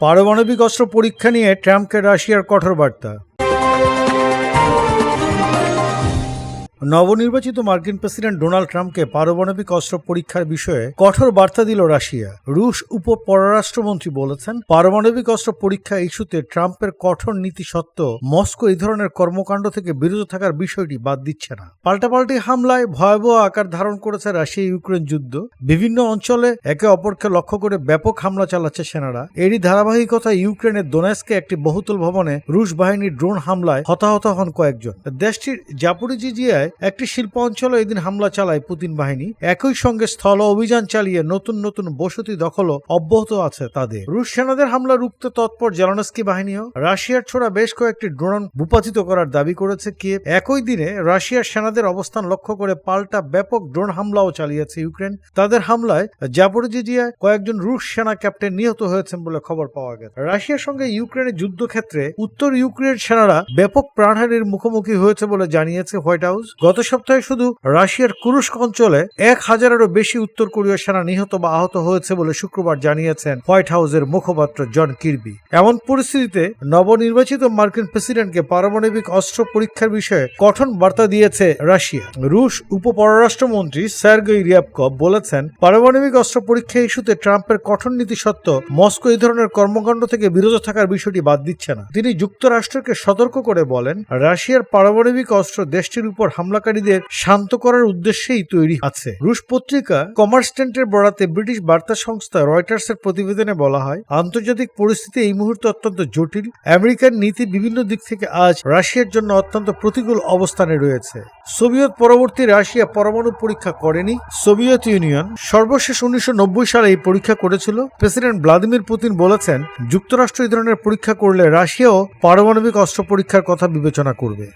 পারমাণবিক অস্ত্র পরীক্ষা নিয়ে ট্রাম্পকে রাশিয়ার কঠোর বার্তা। নবনির্বাচিত মার্কিন প্রেসিডেন্ট ডোনাল্ড ট্রাম্পকে পারমাণবিক অস্ত্র পরীক্ষার বিষয়ে কঠোর বার্তা দিল রাশিয়া। রুশ উপ পররাষ্ট্রমন্ত্রী বলেছেন, পারমাণবিক অস্ত্র পরীক্ষা ইস্যুতে ট্রাম্পের কঠোর নীতি সত্ত্বেও মস্কো এই ধরনের কর্মকাণ্ড থেকে বিরত থাকার বিষয়টি বাদ দিচ্ছে না। পাল্টাপাল্টি হামলায় ভয়াবহ আকার ধারণ করেছে রাশিয়া ইউক্রেন যুদ্ধ। বিভিন্ন অঞ্চলে একে অপরকে লক্ষ্য করে ব্যাপক হামলা চালাচ্ছে সেনারা। এরই ধারাবাহিকতা ইউক্রেনের দোনেস্কে একটি বহুতল ভবনে রুশ বাহিনীর ড্রোন হামলায় হতাহত হন কয়েকজন। দেশটির জাপুরিজিজিয়ায় একটি শিল্প অঞ্চলে এদিন হামলা চালায় পুতিন বাহিনী। একই সঙ্গে স্থল অভিযান চালিয়ে নতুন নতুন বসতি দখলও অব্যাহত আছে তাদের। রুশ সেনাদের হামলা রুখতে তৎপর জেলানস্কি বাহিনীও। রাশিয়ার ছোড়া বেশ কয়েকটি ড্রোন ভূপাতিত করার দাবি করেছে কিয়েভ। একই দিনে রাশিয়ার সেনাদের অবস্থান লক্ষ্য করে পাল্টা ব্যাপক ড্রোন হামলাও চালিয়েছে ইউক্রেন। তাদের হামলায় জাপরিজিজিয়ায় কয়েকজন রুশ সেনা ক্যাপ্টেন নিহত হয়েছেন বলে খবর পাওয়া গেছে। রাশিয়ার সঙ্গে ইউক্রেনের যুদ্ধক্ষেত্রে উত্তর ইউক্রেন সেনারা ব্যাপক প্রাণহানির মুখোমুখি হয়েছে বলে জানিয়েছে হোয়াইট হাউস। গত সপ্তাহে শুধু রাশিয়ার কুরুস্ক অঞ্চলে এক হাজারেরও বেশি উত্তর কোরীয় সেনা নিহত বা আহত হয়েছে বলে শুক্রবার জানিয়েছেন হোয়াইট হাউসের মুখপাত্র জন কিরবি। এমন পরিস্থিতিতে নবনির্বাচিত মার্কিন প্রেসিডেন্টকে পারমাণবিক অস্ত্র পরীক্ষার বিষয়ে কঠোর বার্তা দিয়েছে রাশিয়া। রুশ উপ পররাষ্ট্রমন্ত্রী সার্গই রিয়াবকভ বলেছেন, পারমাণবিক অস্ত্র পরীক্ষা ইস্যুতে ট্রাম্পের কঠোর নীতি সত্ত্বেও মস্কো এই ধরনের কর্মকাণ্ড থেকে বিরত থাকার বিষয়টি বাদ দিচ্ছে না। তিনি যুক্তরাষ্ট্রকে সতর্ক করে বলেন, রাশিয়ার পারমাণবিক অস্ত্র দেশটির উপর হামলাকারীদের শান্ত করার উদ্দেশ্যেই তৈরি আছে। রুশ পত্রিকা কমার্সটেন্টের বরাতে ব্রিটিশ বার্তা সংস্থা রয়টার্সের প্রতিবেদনে বলা হয়, আন্তর্জাতিক পরিস্থিতি এই মুহূর্তে অত্যন্ত জটিল। আমেরিকার নীতি বিভিন্ন দিক থেকে আজ রাশিয়ার জন্য অত্যন্ত প্রতিকূল অবস্থানে রয়েছে। সোভিয়েত পরবর্তী রাশিয়া পরমাণু পরীক্ষা করেনি। সোভিয়েত ইউনিয়ন সর্বশেষ উনিশশো নব্বই সালে এই পরীক্ষা করেছিল। প্রেসিডেন্ট ভ্লাদিমির পুতিন বলেছেন, যুক্তরাষ্ট্র এই ধরনের পরীক্ষা করলে রাশিয়াও পারমাণবিক অস্ত্র পরীক্ষার কথা বিবেচনা করবে।